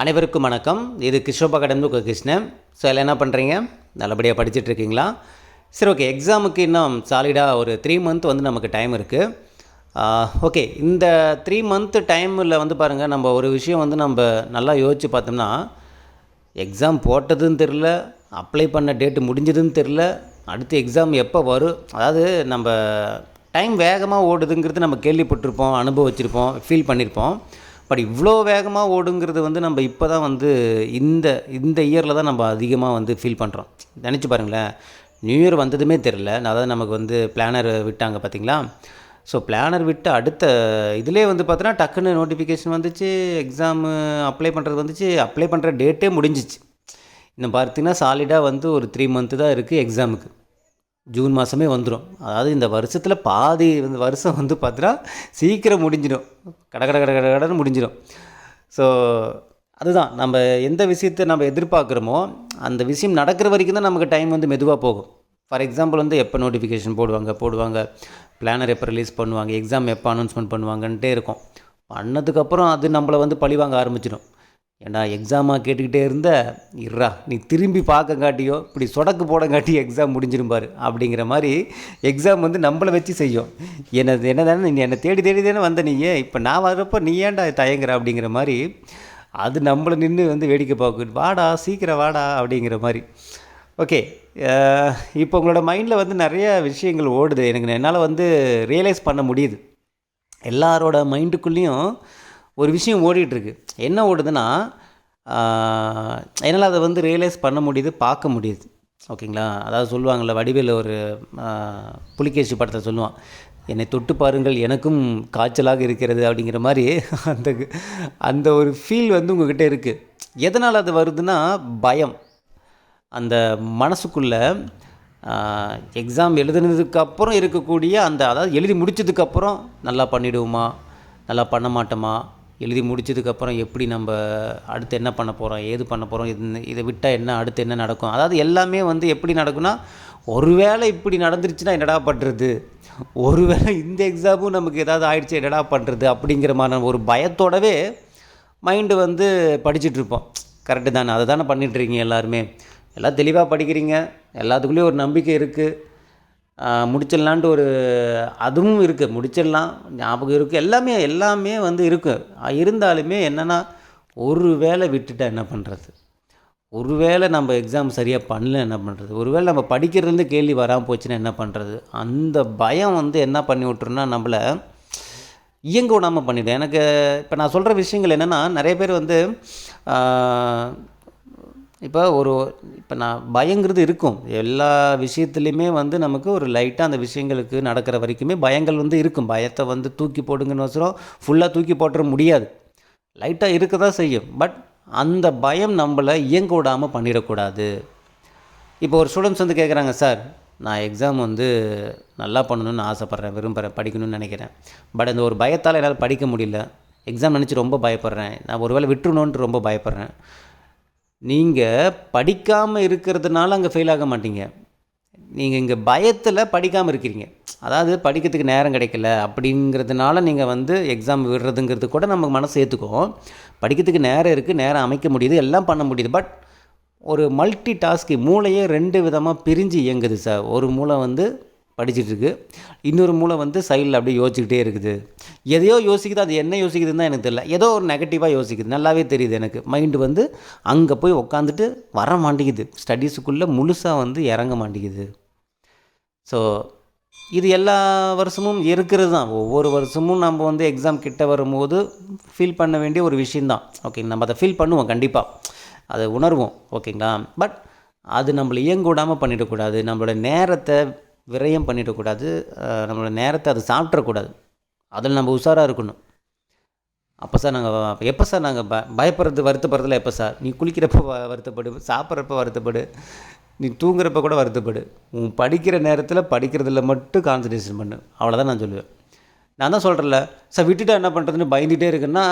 அனைவருக்கும் வணக்கம். இது கிஷோப் உங்கள் கிருஷ்ணன். ஸோ எல்லாம் என்ன பண்ணுறீங்க நல்லபடியாக படிச்சுட்ருக்கீங்களா? சரி ஓகே எக்ஸாமுக்கு இன்னும் சாலிடாக ஒரு த்ரீ மந்த் வந்து நமக்கு டைம் இருக்குது ஓகே இந்த த்ரீ மந்த் டைமில் வந்து பாருங்கள் நம்ம ஒரு விஷயம் வந்து நம்ம நல்லா யோசித்து பார்த்தோம்னா எக்ஸாம் போட்டதுன்னு தெரில அப்ளை பண்ண டேட்டு முடிஞ்சதுன்னு தெரில அடுத்து எக்ஸாம் எப்போ வரும் அதாவது நம்ம டைம் வேகமாக ஓடுதுங்கிறது நம்ம கேள்விப்பட்டிருப்போம் அனுபவிச்சிருப்போம் ஃபீல் பண்ணியிருப்போம் பட் இவ்வளோ வேகமாக ஓடுங்கிறது வந்து நம்ம இப்போ தான் வந்து இந்த இந்த இயரில் தான் நம்ம அதிகமாக வந்து ஃபீல் பண்ணுறோம் நினச்சி பாருங்களேன். நியூ இயர் வந்ததுமே தெரில அதாவது நமக்கு வந்து பிளானர் விட்டாங்க பார்த்தீங்களா? ஸோ பிளானர் விட்டு அடுத்த இதிலே வந்து பார்த்தோன்னா டக்குன்னு நோட்டிஃபிகேஷன் வந்துச்சு எக்ஸாமு அப்ளை பண்ணுறது வந்துச்சு அப்ளை பண்ணுற டேட்டே முடிஞ்சிச்சு. இன்னும் பார்த்தீங்கன்னா சாலிடாக வந்து ஒரு த்ரீ மந்த்து தான் இருக்குது எக்ஸாமுக்கு ஜூன் மாதமே வந்துடும் அதாவது இந்த வருஷத்தில் பாதி வந்து வருஷம் வந்து பார்த்தீங்கன்னா சீக்கிரம் முடிஞ்சிடும். கட கட கட கட கடன்னு முடிஞ்சிடும். ஸோ அதுதான். நம்ம எந்த விஷயத்தை நம்ம எதிர்பார்க்குறோமோ அந்த விஷயம் நடக்கிற வரைக்கும் தான் நமக்கு டைம் வந்து மெதுவாக போகும். ஃபார் எக்ஸாம்பிள் வந்து எப்போ நோட்டிஃபிகேஷன் போடுவாங்க போடுவாங்க பிளானர் எப்போ ரிலீஸ் பண்ணுவாங்க எக்ஸாம் எப்போ அனௌன்ஸ்மெண்ட் பண்ணுவாங்கன்ட்டே இருக்கும். பண்ணதுக்கப்புறம் அது நம்மளை வந்து பழிவாங்க ஆரம்பிச்சிடும். ஏன்னா எக்ஸாமாக கேட்டுக்கிட்டே இருந்த இர்ரா நீ திரும்பி பார்க்க காட்டியோ இப்படி சொடக்கு போட எக்ஸாம் முடிஞ்சிடும் பாரு அப்படிங்கிற மாதிரி எக்ஸாம் வந்து நம்மளை வச்சு செய்யும். என்ன என்ன தானே நீ என்னை தேடி தேடி தானே வந்த நீ இப்போ நான் வர்றப்போ நீ ஏன்டா தயங்குற அப்படிங்கிற மாதிரி அது நம்மளை நின்று வந்து வேடிக்கை பார்க்க வாடா சீக்கிரம் வாடா அப்படிங்கிற மாதிரி. ஓகே இப்போ உங்களோட மைண்டில் வந்து நிறைய விஷயங்கள் ஓடுது. எனக்கு என்னால் வந்து ரியலைஸ் பண்ண முடியுது. எல்லாரோட மைண்டுக்குள்ளேயும் ஒரு விஷயம் ஓடிட்டுருக்கு. என்ன ஓடுதுன்னா என்னால் அதை வந்து ரியலைஸ் பண்ண முடியுது பார்க்க முடியுது. ஓகேங்களா? அதாவது சொல்லுவாங்கள்ல வடிவேல் ஒரு புலிகேசி படத்தை சொல்லுவான் என்னை தொட்டு பாருங்கள் எனக்கும் காய்ச்சலாக இருக்கிறது அப்படிங்கிற மாதிரி அந்த அந்த ஒரு ஃபீல் வந்து உங்ககிட்ட இருக்குது எதனால் அது வருதுன்னா பயம். அந்த மனசுக்குள்ளே எக்ஸாம் எழுதுனதுக்கப்புறம் இருக்கக்கூடிய அந்த அதாவது எழுதி முடித்ததுக்கப்புறம் நல்லா பண்ணிவிடுவோமா நல்லா பண்ண மாட்டோமா? எழுதி முடிச்சதுக்கப்புறம் எப்படி நம்ம அடுத்து என்ன பண்ண போகிறோம் ஏது பண்ண போகிறோம் இது இதை விட்டால் என்ன அடுத்து என்ன நடக்கும்? அதாவது எல்லாமே வந்து எப்படி நடக்கும்னா ஒருவேளை இப்படி நடந்துருச்சுன்னா என்னடா பண்ணுறது ஒருவேளை இந்த எக்ஸாமும் நமக்கு ஏதாவது ஆயிடுச்சு என்னடா பண்ணுறது அப்படிங்கிற மாதிரி ஒரு பயத்தோடவே மைண்டு வந்து படிச்சுட்ருப்போம் கரெக்டு தானே? அதை தானே பண்ணிட்டுருக்கீங்க எல்லாருமே. எல்லாம் தெளிவாக படிக்கிறீங்க. எல்லாத்துக்குள்ளேயும் ஒரு நம்பிக்கை இருக்குது முடிச்சிடலான்ட்டு ஒரு அதுவும் இருக்குது முடிச்சிடலாம். ஞாபகம் இருக்குது எல்லாமே எல்லாமே வந்து இருக்குது இருந்தாலுமே என்னென்னா ஒரு வேளை விட்டுட்டா என்ன பண்ணுறது ஒரு வேளை நம்ம எக்ஸாம் சரியாக பண்ணல என்ன பண்ணுறது ஒரு வேளை நம்ம படிக்கிறதுலேருந்து கேள்வி வராமல் போச்சுன்னா என்ன பண்ணுறது அந்த பயம் வந்து என்ன பண்ணி விட்டுருன்னா நம்மளை இயங்க விடாமல் பண்ணிவிடும் எனக்கு இப்போ நான் சொல்கிற விஷயங்கள் என்னென்னா நிறைய பேர் வந்து இப்போ ஒரு இப்போ நான் பயங்கிறது இருக்கும். எல்லா விஷயத்துலையுமே வந்து நமக்கு ஒரு லைட்டாக அந்த விஷயங்களுக்கு நடக்கிற வரைக்குமே பயங்கள் வந்து இருக்கும். பயத்தை வந்து தூக்கி போடுங்கன்னு வசரம் ஃபுல்லாக தூக்கி போட்டுற முடியாது. லைட்டாக இருக்க தான் செய்யும். பட் அந்த பயம் நம்மளை இயங்க விடாமல் பண்ணிடக்கூடாது. இப்போ ஒரு ஸ்டூடெண்ட்ஸ் வந்து கேட்குறாங்க சார் நான் எக்ஸாம் வந்து நல்லா பண்ணணும்னு ஆசைப்பட்றேன் விரும்புகிறேன் படிக்கணும்னு நினைக்கிறேன். பட் அந்த ஒரு பயத்தால் என்னால் படிக்க முடியல. எக்ஸாம் நினச்சி ரொம்ப பயப்படுறேன். நான் ஒருவேளை விட்டுருணுன்ட்டு ரொம்ப பயப்படுறேன். நீங்கள் படிக்காமல் இருக்கிறதுனால அங்கே ஃபெயில் ஆக மாட்டீங்க. நீங்கள் இங்கே பயத்தில் படிக்காமல் இருக்கிறீங்க. அதாவது படிக்கிறதுக்கு நேரம் கிடைக்கல அப்படிங்கிறதுனால நீங்கள் வந்து எக்ஸாம் விடுறதுங்கிறது கூட நம்ம மனசு ஏற்றுக்கும் படிக்கிறதுக்கு நேரம் இருக்குது நேரம் அமைக்க முடியுது எல்லாம் பண்ண முடியுது. பட் ஒரு மல்டி டாஸ்க்கு மூளையே ரெண்டு விதமாக பிரிஞ்சு இயங்குது சார். ஒரு மூளை வந்து படிச்சுட்ருக்கு. இன்னொரு மூளை வந்து சைடில் அப்படியே யோசிச்சுக்கிட்டே இருக்குது. எதையோ யோசிக்குது அது என்ன யோசிக்குதுன்னு தான் எனக்கு தெரியல. ஏதோ ஒரு நெகட்டிவாக யோசிக்குது. நல்லாவே தெரியுது எனக்கு. மைண்டு வந்து அங்கே போய் உக்காந்துட்டு வர மாட்டேங்குது. ஸ்டடீஸுக்குள்ளே முழுசாக வந்து இறங்க மாட்டேங்குது. ஸோ இது எல்லா வருஷமும் இருக்கிறது தான். ஒவ்வொரு வருஷமும் நம்ம வந்து எக்ஸாம் கிட்ட வரும்போது ஃபீல் பண்ண வேண்டிய ஒரு விஷயந்தான் ஓகே நம்ம அதை ஃபீல் பண்ணுவோம் கண்டிப்பாக அதை உணர்வோம். ஓகேங்களா பட் அது நம்மளை இயங்க விடாமல் பண்ணிடக்கூடாது. நம்மளோட நேரத்தை விரயம் பண்ணிடக்கூடாது. நம்மளோட நேரத்தை அது சாப்பிட்றக்கூடாது அதில் நம்ம உஷாராக இருக்கணும். அப்போ சார் நாங்கள் எப்போ சார் நாங்கள் ப பயப்படுறது வருத்தப்படுறதுல எப்போ சார்? நீ குளிக்கிறப்ப வருத்தப்படு. சாப்பிட்றப்ப வருத்தப்படு. நீ தூங்குறப்ப கூட வருத்தப்படு. உன் படிக்கிற நேரத்தில் படிக்கிறதுல மட்டும் கான்சன்ட்ரேஷன் பண்ணு. அவ்வளோதான் நான் சொல்லுவேன். நான் தான் சொல்கிறேன்ல சார் விட்டுட்டா என்ன பண்ணுறதுன்னு பயந்துகிட்டே இருக்குன்னா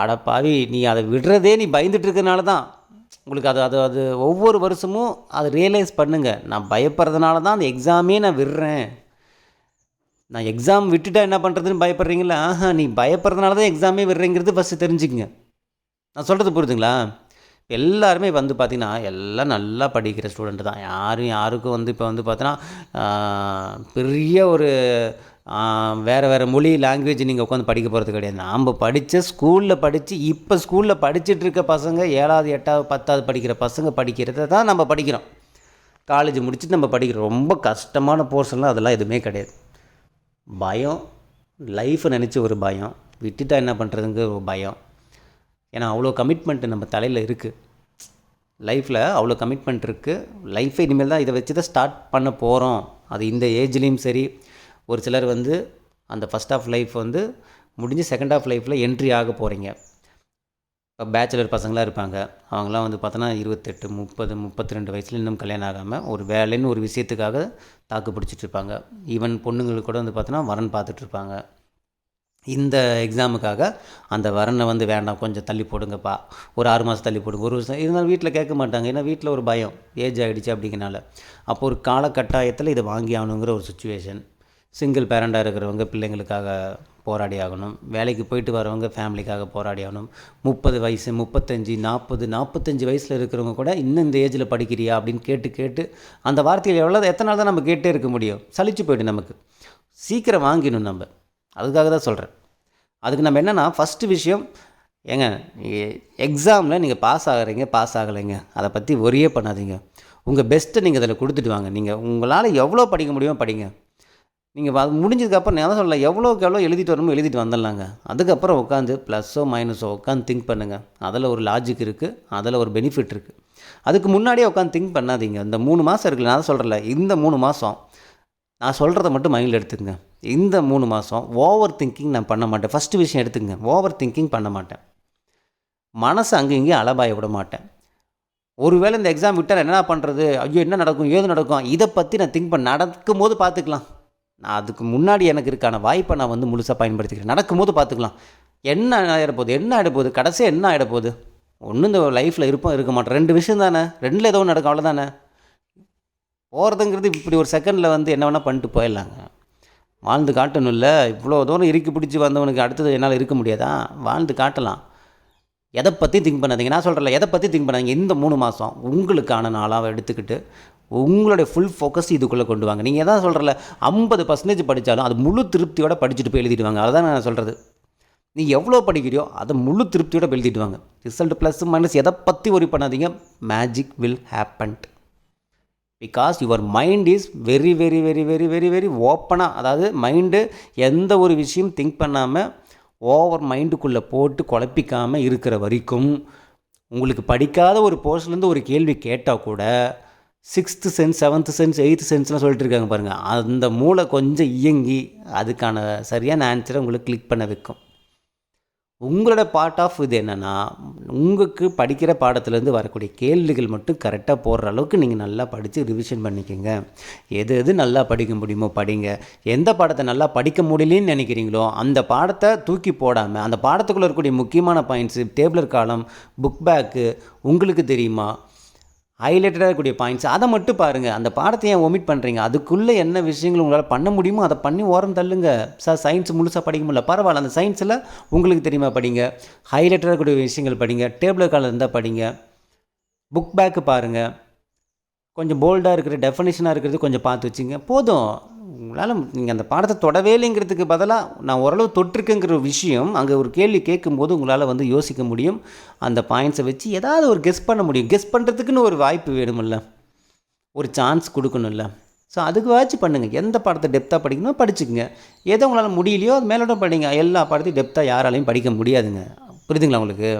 ஆட பாவி நீ அதை விடுறதே நீ பயந்துட்டு இருக்கனால தான் உங்களுக்கு அது அது அது ஒவ்வொரு வருஷமும் அதை ரியலைஸ் பண்ணுங்கள் நான் பயப்படுறதுனால தான் அந்த எக்ஸாமே நான் விடுறேன். நான் எக்ஸாம் விட்டுட்டா என்ன பண்ணுறதுன்னு பயப்படுறீங்களா? ஆஹா நீ பயப்படுறதுனால தான் எக்ஸாமே விடுறேங்கிறது ஃபஸ்ட்டு தெரிஞ்சுக்கங்க. நான் சொல்கிறது புரியுதுங்களா? இப்ப எல்லாருமே வந்து பார்த்திங்கன்னா எல்லாம் நல்லா படிக்கிற ஸ்டூடெண்ட்டு தான். யாரும் யாருக்கும் வந்து இப்போ வந்து பார்த்தோன்னா பெரிய ஒரு வேறு வேறு மொழி லாங்குவேஜ் நீங்கள் உட்காந்து படிக்க போகிறது கிடையாது. நாம் படித்த ஸ்கூலில் படித்து இப்போ ஸ்கூலில் படிச்சுட்டு இருக்க பசங்க ஏழாவது எட்டாவது பத்தாவது படிக்கிற பசங்க படிக்கிறத தான் நம்ம படிக்கிறோம். காலேஜ் முடிச்சுட்டு நம்ம படிக்கிறோம். ரொம்ப கஷ்டமான போர்ஷன்லாம் அதெல்லாம் எதுவுமே கிடையாது. பயம் லைஃப்பை நினச்சி ஒரு பயம் விட்டுட்டா என்ன பண்ணுறதுங்கிற ஒரு பயம். ஏன்னா அவ்வளோ கமிட்மெண்ட் நம்ம தலையில் இருக்குது லைஃப்பில் அவ்வளோ கமிட்மெண்ட் இருக்குது லைஃபே இனிமேல் தான் இதை வச்சு தான் ஸ்டார்ட் பண்ண போகிறோம் அது இந்த ஏஜ்லேயும் சரி. ஒரு சிலர் வந்து அந்த ஃபஸ்ட் ஆஃப் லைஃப் வந்து முடிஞ்சு செகண்ட் ஆஃப் லைஃப்பில் என்ட்ரி ஆக போகிறீங்க இப்போ பேச்சுலர் பசங்களாம் இருப்பாங்க. அவங்களாம் வந்து பார்த்தோன்னா இருபத்தெட்டு முப்பது முப்பத்தி ரெண்டு வயசுல இன்னும் கல்யாணம் ஆகாமல் ஒரு வேலைன்னு ஒரு விஷயத்துக்காக தாக்கு பிடிச்சிட்ருப்பாங்க ஈவன் பொண்ணுங்களுக்கு கூட வந்து பார்த்தோன்னா வரன் பார்த்துட்ருப்பாங்க இந்த எக்ஸாமுக்காக அந்த வரனை வந்து வேண்டாம் கொஞ்சம் தள்ளி போடுங்கப்பா. ஒரு ஆறு மாதம் தள்ளி போடுங்க. ஒரு வருஷம் இருந்தாலும் வீட்டில் கேட்க மாட்டாங்க. ஏன்னா வீட்டில் ஒரு பயம். ஏஜ் ஆகிடுச்சு அப்படிங்கிறனால. அப்போ ஒரு காலகட்டாயத்தில் இதை வாங்கி ஆகணுங்கிற ஒரு சுச்சுவேஷன் சிங்கிள் பேரண்டாக இருக்கிறவங்க பிள்ளைங்களுக்காக போராடி ஆகணும். வேலைக்கு போயிட்டு வரவங்க ஃபேமிலிக்காக போராடி ஆகணும். முப்பது வயசு முப்பத்தஞ்சு நாற்பது நாற்பத்தஞ்சு வயசில் இருக்கிறவங்க கூட இன்னும் இந்த ஏஜில் படிக்கிறியா அப்படின்னு கேட்டு கேட்டு அந்த வார்த்தையில் எவ்வளோ எத்தனை நாள் தான் நம்ம கேட்டே இருக்க முடியும்? சளிச்சு போய்டும் நமக்கு. சீக்கிரம் வாங்கிடணும் நம்ம. அதுக்காக தான் சொல்கிறேன் அதுக்கு நம்ம என்னென்னா ஃபஸ்ட்டு விஷயம் ஏங்க எக்ஸாமில் நீங்கள் பாஸ் ஆகுறீங்க பாஸ் ஆகலைங்க. அதை பற்றி ஒரே பண்ணாதீங்க. உங்கள் பெஸ்ட்டை நீங்கள் அதில் கொடுத்துட்டு வாங்க. நீங்கள் உங்களால் எவ்வளோ படிக்க முடியுமோ படிங்க. நீங்கள் அது முடிஞ்சதுக்கப்புறம் நான் சொல்லலை எவ்வளோக்கு எவ்வளோ எழுதிட்டு வரணுமோ எழுதிட்டு வந்துடலாங்க. அதுக்கப்புறம் உட்காந்து ப்ளஸ்ஸோ மைனஸோ உட்காந்து திங்க் பண்ணுங்கள் அதில் ஒரு லாஜிக் இருக்குது அதில் ஒரு பெனிஃபிட் இருக்குது அதுக்கு முன்னாடியே உட்காந்து திங்க் பண்ணாதீங்க. இந்த மூணு மாதம் இருக்குல்ல நான் சொல்கிறல இந்த மூணு மாதம் நான் சொல்கிறத மட்டும் மைண்டில் எடுத்துக்கங்க. இந்த மூணு மாதம் ஓவர் திங்கிங் நான் பண்ண மாட்டேன். ஃபஸ்ட்டு விஷயம் எடுத்துக்கங்க. ஓவர் திங்கிங் பண்ண மாட்டேன். மனசை அங்கே இங்கேயும் அலபாய விட மாட்டேன். ஒருவேளை இந்த எக்ஸாம் விட்டால் என்ன பண்ணுறது ஐயோ என்ன நடக்கும்? ஏது நடக்கும்? இதை பற்றி நான் திங்க் பண்ண நடக்கும் போது பார்த்துக்கலாம். நான் அதுக்கு முன்னாடி எனக்கு இருக்கான வாய்ப்பை நான் வந்து முழுசாக பயன்படுத்திக்கிறேன். நடக்கும்போது பார்த்துக்கலாம். என்ன ஆகிடப்போகுது என்ன ஆகிடப்போகுது கடைசியாக என்ன ஆகிடப்போகுது ஒன்றும் இந்த லைஃப்பில் இருப்போம் இருக்க மாட்டோம். ரெண்டு விஷயம் தானே? ரெண்டில் ஏதோ ஒன்று நடக்கும். அவ்வளோதானே போகிறதுங்கிறது இப்படி ஒரு செகண்டில் வந்து என்ன வேணால் பண்ணிட்டு போயிடலாங்க. வாழ்ந்து காட்டணும் இல்லை இவ்வளோ தூரம் இறுக்கி பிடிச்சி வந்தவனுக்கு அடுத்தது என்னால் இருக்க முடியாதா? வாழ்ந்து காட்டலாம். எதை பற்றி திங்க் பண்ணாதீங்க. நான் சொல்கிறல எதை பற்றி திங்க் பண்ணாதீங்க. இந்த மூணு மாதம் உங்களுக்கான நாளாக எடுத்துக்கிட்டு உங்களுடைய ஃபுல் ஃபோக்கஸ் இதுக்குள்ளே கொண்டு வாங்க. நீங்கள் எதாவது சொல்கிறல ஐம்பது பர்சன்டேஜ் படித்தாலும் அது முழு திருப்தியோட படிச்சுட்டு போய் எழுதிடுவாங்க. அதுதான் நான் சொல்கிறது நீ எவ்வளோ படிக்கிறியோ அதை முழு திருப்தியோட எழுதிடுவாங்க. ரிசல்ட் ப்ளஸ் மைனஸ் எதை பற்றி ஒரி பண்ணாதீங்க. Magic will happened because your mind is very very very very very very ஓப்பனாக அதாவது மைண்டு எந்த ஒரு விஷயம் திங்க் பண்ணாமல் ஓவர் மைண்டுக்குள்ளே போட்டு குழப்பிக்காமல் இருக்கிற வரைக்கும் உங்களுக்கு படிக்காத ஒரு போர்ஷன்லேருந்து ஒரு கேள்வி கேட்டால் கூட sixth sense seventh sense eighth சென்ஸ்லாம் சொல்லிட்டு இருக்காங்க பாருங்கள் அந்த மூளை கொஞ்சம் இயங்கி அதுக்கான சரியான ஆன்சரை உங்களுக்கு கிளிக் பண்ண வைக்கும். உங்களோட பார்ட் ஆஃப் இது என்னென்னா உங்களுக்கு படிக்கிற பாடத்துலேருந்து வரக்கூடிய கேள்விகள் மட்டும் கரெக்டாக போடுற அளவுக்கு நீங்கள் நல்லா படித்து ரிவிஷன் பண்ணிக்கோங்க. எது எது நல்லா படிக்க முடியுமோ படிங்க. எந்த பாடத்தை நல்லா படிக்க முடியலன்னு நினைக்கிறீங்களோ அந்த பாடத்தை தூக்கி போடாமல் அந்த பாடத்துக்குள்ளே இருக்கக்கூடிய முக்கியமான பாயிண்ட்ஸு டேபிளர் காலம் புக் பேக்கு உங்களுக்கு தெரியுமா? ஹைலைட்டடாக இருக்கக்கூடிய பாயிண்ட்ஸ் அதை மட்டும் பாருங்கள் அந்த பாடத்தை ஏன் ஒமிட் பண்ணுறீங்க அதுக்குள்ளே என்ன விஷயங்கள் உங்களால் பண்ண முடியுமோ அதை பண்ணி ஓரம் தள்ளுங்க. சார் சயின்ஸ் முழுசாக படிக்க முடியல. பரவாயில்ல. அந்த சயின்ஸில் உங்களுக்கு தெரியுமா படிங்க. ஹைலைட்டடாக இருக்கக்கூடிய விஷயங்கள் படிங்க. டேபிள் காலம் இருந்தால் படிங்க. புக் பேக்கு பாருங்கள் கொஞ்சம் போல்டாக இருக்கிற டெஃபனேஷனாக இருக்கிறது கொஞ்சம் பார்த்து வச்சுங்க. போதும். உங்களால் நீங்கள் அந்த பாடத்தை தொடவே இல்லைங்கிறதுக்கு பதிலாக நான் ஓரளவு தொட்டிருக்கேங்கிற ஒரு விஷயம் அங்கே ஒரு கேள்வி கேட்கும்போது உங்களால் வந்து யோசிக்க முடியும். அந்த பாயிண்ட்ஸை வச்சு ஏதாவது ஒரு கெஸ் பண்ண முடியும். கெஸ் பண்ணுறதுக்குன்னு ஒரு வாய்ப்பு வேணுமில்ல. ஒரு சான்ஸ் கொடுக்கணும்ல. ஸோ அதுக்குவாச்சும் பண்ணுங்கள் எந்த பாடத்தை டெப்த்தாக படிக்கணுமோ படிச்சுக்கோங்க. எதை உங்களால் முடியலையோ அது மேலோட படிங்க எல்லா பாடத்தையும் டெப்த்தாக யாராலையும் படிக்க முடியாதுங்க. புரியுதுங்களா உங்களுக்கு?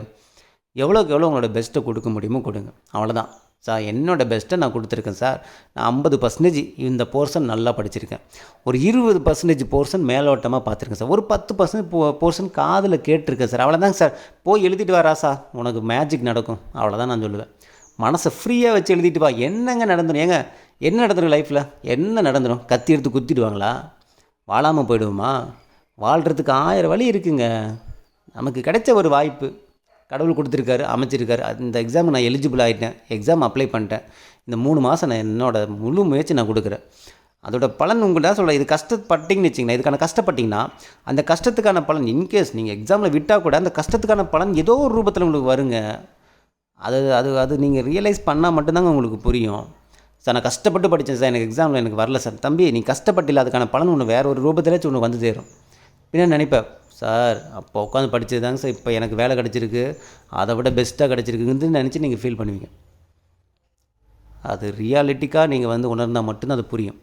எவ்வளோக்கு எவ்வளோ உங்களோட பெஸ்ட்டை கொடுக்க முடியுமோ கொடுங்க. அவ்வளோதான் சார் என்னோடய பெஸ்ட்டை நான் கொடுத்துருக்கேன் சார். நான் ஐம்பது பர்சன்டேஜ் இந்த போர்ஷன் நல்லா படிச்சிருக்கேன். ஒரு இருபது பர்சன்டேஜ் போர்ஷன் மேலோட்டமாக பார்த்துருக்கேன் சார். ஒரு பத்து பர்சன்ட் போ போர்ஷன் காதில் கேட்டிருக்கேன் சார். அவ்வளோதாங்க சார். போய் எழுதிட்டு வரா சார். உனக்கு மேஜிக் நடக்கும். அவ்வளோதான் நான் சொல்லுவேன். மனசை ஃப்ரீயாக வச்சு எழுதிட்டு வா. என்னங்க நடந்துடும் ஏங்க என்ன நடந்துடும் லைஃப்பில் என்ன நடந்துடும் கத்தி எடுத்து குத்திடுவாங்களா? வாழாமல் போயிடுவோமா? வாழ்கிறதுக்கு ஆயிரம் வழி இருக்குங்க. நமக்கு கிடைச்ச ஒரு வாய்ப்பு. கடவுள் கொடுத்துருக்காரு அமைச்சிருக்காரு. இந்த எக்ஸாம் நான் எலிஜிபிள் ஆகிட்டேன் எக்ஸாம் அப்ளை பண்ணிட்டேன். இந்த மூணு மாதம் நான் என்னோடய முழு முயற்சி நான் கொடுக்குறேன். அதோட பலன் உங்கள்கிட்ட சொல்ல இது கஷ்டப்பட்டீங்கன்னு வச்சிங்கன்னா இதுக்கான கஷ்டப்பட்டீங்கன்னா அந்த கஷ்டத்துக்கான பலன் இன்கேஸ் நீங்கள் எக்ஸாமில் விட்டால் கூட அந்த கஷ்டத்துக்கான பலன் ஏதோ ஒரு ரூபத்தில் உங்களுக்கு வருங்க. அது அது அது நீங்கள் ரியலைஸ் பண்ணால் மட்டும்தாங்க உங்களுக்கு புரியும். சார் நான் கஷ்டப்பட்டு படித்தேன் சார் எனக்கு எக்ஸாமில் எனக்கு வரல சார் தம்பி நீ கஷ்டப்பட்டில்ல அதுக்கான பலன் ஒன்று வேறு ஒரு ரூபத்திலே ஒன்று வந்து சேரும். பின்னாடி நினைப்பேன் சார் அப்போ உட்காந்து படித்தது தாங்க சார் இப்போ எனக்கு வேலை கிடச்சிருக்கு. அதை விட பெஸ்ட்டாக கிடச்சிருக்குன்னு நினச்சி நீங்கள் ஃபீல் பண்ணுவீங்க. அது ரியாலிட்டிக்காக நீங்கள் வந்து உணர்ந்தால் மட்டும்தான் அது புரியும்.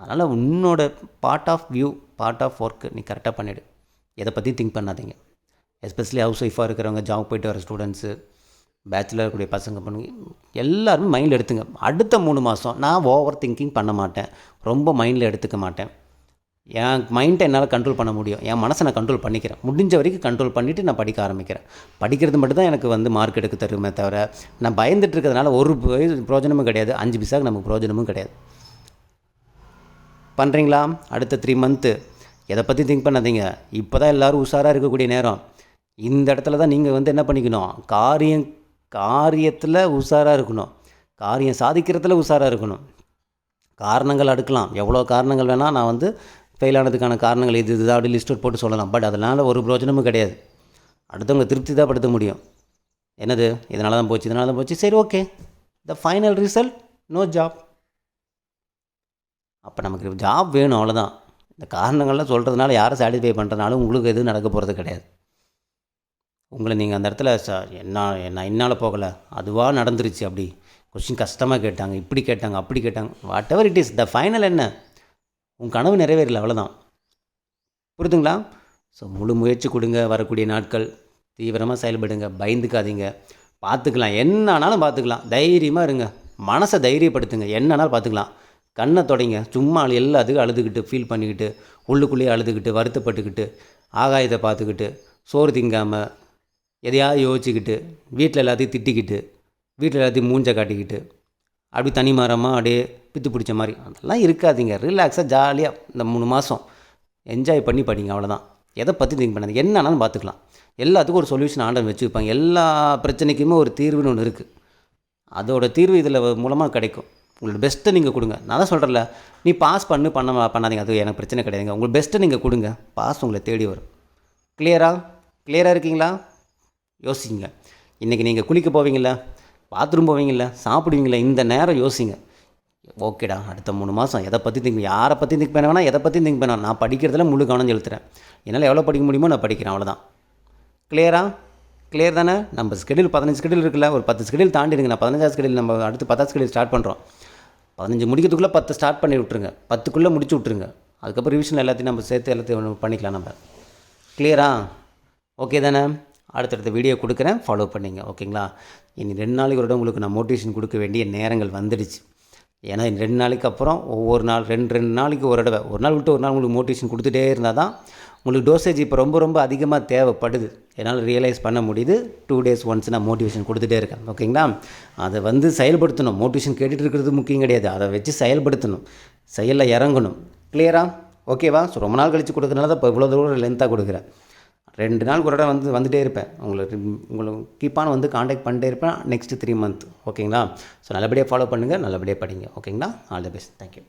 அதனால் உன்னோட part of view part of work நீ கரெக்டாக பண்ணிவிடு எதை பற்றி திங்க் பண்ணாதீங்க. எஸ்பெஷலி ஹவுஸ் ஒய்ஃபாக இருக்கிறவங்க ஜாப் போயிட்டு வர ஸ்டூடெண்ட்ஸு பேச்சுலர் இருக்கக்கூடிய பசங்க பண்ணுங்க எல்லாருமே மைண்டில் எடுத்துங்க. அடுத்த மூணு மாதம் நான் ஓவர் திங்கிங் பண்ண மாட்டேன். ரொம்ப மைண்டில் எடுத்துக்க மாட்டேன். என் மைண்டை என்னால் கண்ட்ரோல் பண்ண முடியும். என் மனசை நான் கண்ட்ரோல் பண்ணிக்கிறேன். முடிஞ்ச வரைக்கும் கண்ட்ரோல் பண்ணிவிட்டு நான் படிக்க ஆரம்பிக்கிறேன். படிக்கிறது மட்டும் தான் எனக்கு வந்து மார்க் எடுக்க தருமே தவிர நான் பயந்துட்டு இருக்கிறதுனால ஒரு பிரயோஜனமும் கிடையாது. அஞ்சு பைசாக்கு நமக்கு பிரயோஜனமும் கிடையாது. பண்ணுறீங்களா அடுத்த த்ரீ மந்த்து எதை பற்றி திங்க் பண்ணாதீங்க. இப்போ தான் எல்லோரும் உஷாராக இருக்கக்கூடிய நேரம். இந்த இடத்துல தான் நீங்கள் வந்து என்ன பண்ணிக்கணும்? காரியம் காரியத்தில் உஷாராக இருக்கணும். காரியம் சாதிக்கிறதுல உஷாராக இருக்கணும். காரணங்கள் அடுக்கலாம். எவ்வளோ காரணங்கள் வேணால் நான் வந்து ஃபெயில் ஆனதுக்கான காரணங்கள் இது இதுதான் அப்படி லிஸ்ட் போட்டு சொல்லலாம். பட் அதனால் ஒரு பிரோஜனமும் கிடையாது. அடுத்தவங்க திருப்தி தான் படுத்த முடியும். என்னது? இதனால தான் போச்சு இதனால தான் போச்சு. சரி okay the final result no job அப்போ நமக்கு ஜாப் வேணும் அவ்வளோதான் இந்த காரணங்கள்லாம் சொல்கிறதுனால யாரை சாட்டிஸ்ஃபை பண்ணுறதுனாலும் உங்களுக்கு எதுவும் நடக்க போகிறது கிடையாது. உங்களை நீங்கள் அந்த இடத்துல ச என்ன என்ன என்னால் போகலை. அதுவாக நடந்துருச்சு அப்படி. கொஸ்டின் கஷ்டமாக கேட்டாங்க இப்படி கேட்டாங்க அப்படி கேட்டாங்க. Whatever it is the final என்ன? உன் கனவு நிறைவேறல அவ்வளோதான் புரிதுங்களா? ஸோ முழு முயற்சி கொடுங்க வரக்கூடிய நாட்கள். தீவிரமாக செயல்படுங்க பயந்துக்காதீங்க. பார்த்துக்கலாம் என்னானாலும் பார்த்துக்கலாம். தைரியமாக இருங்க. மனசை தைரியப்படுத்துங்க என்னன்னாலும் பார்த்துக்கலாம். கண்ணை தொடங்க சும்மா எல்லாத்துக்கும் அழுதுகிட்டு ஃபீல் பண்ணிக்கிட்டு உள்ளுக்குள்ளேயே அழுதுகிட்டு வருத்தப்பட்டுக்கிட்டு ஆகாயத்தை பார்த்துக்கிட்டு சோறு திங்காமல் எதையாவது யோசிச்சுக்கிட்டு வீட்டில் எல்லாத்தையும் திட்டிக்கிட்டு வீட்டில் எல்லாத்தையும் மூஞ்சை காட்டிக்கிட்டு அப்படி தனி மரமாக அப்படியே பித்து பிடிச்ச மாதிரி. அதெல்லாம் இருக்காதீங்க. ரிலாக்ஸாக ஜாலியாக இந்த மூணு மாதம் என்ஜாய் பண்ணி படிங்க அவ்வளோதான் எதை பற்றி திங்க் பண்ணாதீங்க. என்னனாலும் பார்த்துக்கலாம். எல்லாத்துக்கும் ஒரு சொல்யூஷன் ஆண்டவன் வச்சுருப்பாங்க எல்லா பிரச்சனைக்குமே ஒரு தீர்வுன்னு ஒன்று இருக்குது அதோட தீர்வு இதில் மூலமாக கிடைக்கும். உங்களோட பெஸ்ட்டை நீங்கள் கொடுங்க. நான் தான் சொல்கிறேன்ல நீ பாஸ் பண்ணு பண்ண பண்ணாதீங்க. அது எனக்கு பிரச்சனை கிடையாதுங்க. உங்களுக்கு பெஸ்ட்டை நீங்கள் கொடுங்க. பாஸ் உங்களை தேடி வரும். கிளியராக கிளியராக இருக்கீங்களா? யோசிங்க. இன்றைக்கி நீங்கள் குளிக்க போவீங்களா பாத்ரூம் போவீங்கள சாப்பிடுவீங்களே இந்த நேரம் யோசிங்க. ஓகேடா அடுத்த மூணு மாதம் எதை பற்றி திங்க் யாரை பற்றி திங்க் பண்ண வேணாம் எதை பற்றி திங்க் பண்ண நான் படிக்கிறதுல முழு கவனம் செலுத்துகிறேன் என்னால் எவ்வளோ படிக்க முடியுமோ நான் படிக்கிறேன் அவ்வளோதான் கிளியரா கிளியர் தானே? நம்ம ஸ்கெடியூல் பதினஞ்சு ஸ்கெடியூல் இருக்குல்ல ஒரு பத்து ஸ்கெடியூல் தாண்டிடுங்க. நான் பதினஞ்சாவது ஸ்கெடியூல் நம்ம அடுத்து பத்தாவது ஸ்கெடியூல் ஸ்டார்ட் பண்ணுறோம் பதினஞ்சு முடிக்கிறதுக்குள்ளே பத்து ஸ்டார்ட் பண்ணி விட்ருங்க பத்துக்குள்ளே முடிச்சு விட்ருங்க அதுக்கப்புறம் ரிவிஷன் எல்லாத்தையும் நம்ம சேர்த்து எல்லாத்தையும் பண்ணிக்கலாம் நம்ம. கிளியரா ஓகே தானே? அடுத்தடுத்த வீடியோ கொடுக்குறேன். ஃபாலோ பண்ணிங்க. ஓகேங்களா இனி ரெண்டு நாளைக்கு ஒரு இடம் உங்களுக்கு நான் மோட்டிவேஷன் கொடுக்க வேண்டிய நேரங்கள் வந்துடுச்சு. ஏன்னா ரெண்டு நாளைக்கு அப்புறம் ஒவ்வொரு நாள் ரெண்டு ரெண்டு நாளைக்கு ஒரு தடவை ஒரு நாள் விட்டு ஒரு நாள் உங்களுக்கு மோட்டிவேஷன் கொடுத்துட்டே இருந்தால் தான் உங்களுக்கு டோசேஜ் இப்போ ரொம்ப ரொம்ப அதிகமாக தேவைப்படுது. என்னால் ரியலைஸ் பண்ண முடியுது. டூ டேஸ் ஒன்ஸ் நான் மோட்டிவேஷன் கொடுத்துட்டே இருக்கேன். ஓகேங்களா அதை வந்து செயல்படுத்தணும். மோட்டிவேஷன் கேட்டுட்டு இருக்கிறது முக்கியம் கிடையாது. அதை வச்சு செயல்படுத்தணும். செயலில் இறங்கணும். கிளியரா ஓகேவா ஸோ ரொம்ப நாள் கழித்து கொடுக்கறனால தான் இப்போ இவ்வளோ தூரம் லென்த்தாக கொடுக்குறேன். ரெண்டு நாள் ஒரு இடம் வந்து வந்துகிட்டே இருப்பேன். உங்களுக்கு உங்களை கீப்பான வந்து காண்டாக்ட் பண்ணிட்டே இருப்பேன். நெக்ஸ்ட்டு த்ரீ மந்த் ஓகேங்களா? ஸோ நல்லபடியாக ஃபாலோ பண்ணுங்கள் நல்லபடியாக படிங்க. ஓகேங்களா? All the best thank you